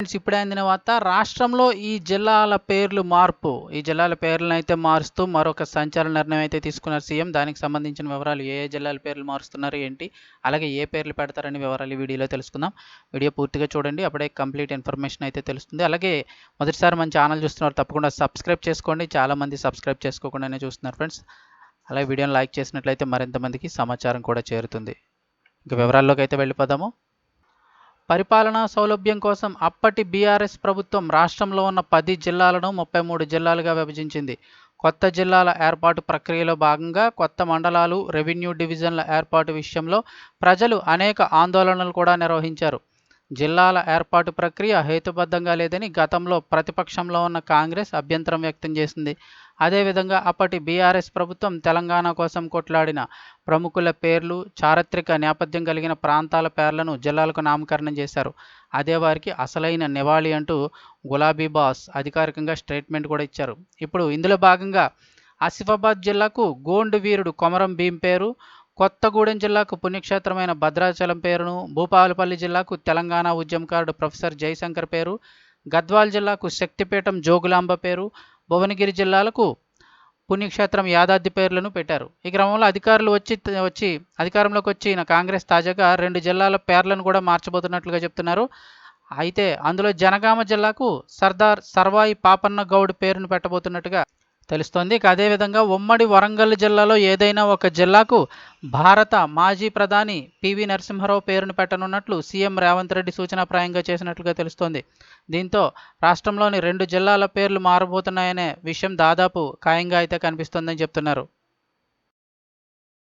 ఇప్పుడే అందిన వార్త రాష్ట్రంలో ఈ జిల్లాల పేర్లు మార్పు. ఈ జిల్లాల పేర్లను అయితే మారుస్తూ మరొక సంచలన నిర్ణయం అయితే తీసుకున్నారు సీఎం. దానికి సంబంధించిన వివరాలు ఏ ఏ జిల్లాల పేర్లు మారుస్తున్నారు ఏంటి అలాగే ఏ పేర్లు పెడతారని వివరాలు వీడియోలో తెలుసుకుందాం. వీడియో పూర్తిగా చూడండి అప్పుడే కంప్లీట్ ఇన్ఫర్మేషన్ అయితే తెలుస్తుంది. అలాగే మొదటిసారి మన ఛానల్ చూస్తున్నారు తప్పకుండా సబ్స్క్రైబ్ చేసుకోండి. చాలామంది సబ్స్క్రైబ్ చేసుకోకుండానే చూస్తున్నారు ఫ్రెండ్స్. అలాగే వీడియోని లైక్ చేసినట్లయితే మరింత మందికి సమాచారం కూడా చేరుతుంది. ఇంకా వివరాల్లోకి అయితే వెళ్ళిపోదాము. పరిపాలనా సౌలభ్యం కోసం అప్పటి బీఆర్ఎస్ ప్రభుత్వం రాష్ట్రంలో ఉన్న పది జిల్లాలను ముప్పై మూడు జిల్లాలుగా విభజించింది. కొత్త జిల్లాల ఏర్పాటు ప్రక్రియలో భాగంగా కొత్త మండలాలు రెవెన్యూ డివిజన్ల ఏర్పాటు విషయంలో ప్రజలు అనేక ఆందోళనలు కూడా నిర్వహించారు. జిల్లాల ఏర్పాటు ప్రక్రియ హేతుబద్ధంగా లేదని గతంలో ప్రతిపక్షంలో ఉన్న కాంగ్రెస్ అభ్యంతరం వ్యక్తం చేసింది. అదేవిధంగా అప్పటి బీఆర్ఎస్ ప్రభుత్వం తెలంగాణ కోసం కొట్లాడిన ప్రముఖుల పేర్లు చారిత్రక నేపథ్యం కలిగిన ప్రాంతాల పేర్లను జిల్లాలకు నామకరణం చేశారు. అదే వారికి అసలైన నివాళి అంటూ గులాబీ బాస్ అధికారికంగా స్టేట్మెంట్ కూడా ఇచ్చారు. ఇప్పుడు ఇందులో భాగంగా ఆసిఫాబాద్ జిల్లాకు గోండు వీరుడు కొమరం భీం పేరు కొత్తగూడెం జిల్లాకు పుణ్యక్షేత్రమైన భద్రాచలం పేరును భూపాలపల్లి జిల్లాకు తెలంగాణ ఉద్యమకారుడు ప్రొఫెసర్ జయశంకర్ పేరు గద్వాల్ జిల్లాకు శక్తిపీఠం జోగులాంబ పేరు భువనగిరి జిల్లాలకు పుణ్యక్షేత్రం యాదాద్రి పేర్లను పెట్టారు. ఈ క్రమంలో అధికారులు వచ్చి వచ్చి అధికారంలోకి వచ్చిన కాంగ్రెస్ తాజాగా రెండు జిల్లాల పేర్లను కూడా మార్చబోతున్నట్లుగా చెప్తున్నారు. అయితే అందులో జనగామ జిల్లాకు సర్దార్ సర్వాయి పాపన్న గౌడ్ పేరును పెట్టబోతున్నట్టుగా తెలుస్తోంది. ఇక అదేవిధంగా ఉమ్మడి వరంగల్ జిల్లాలో ఏదైనా ఒక జిల్లాకు భారత మాజీ ప్రధాని పివి నరసింహారావు పేరును పెట్టనున్నట్లు సీఎం రేవంత్ రెడ్డి సూచనాప్రాయంగా చేసినట్లుగా తెలుస్తోంది. దీంతో రాష్ట్రంలోని రెండు జిల్లాల పేర్లు మారబోతున్నాయనే విషయం దాదాపు ఖాయంగా అయితే కనిపిస్తోందని చెప్తున్నారు.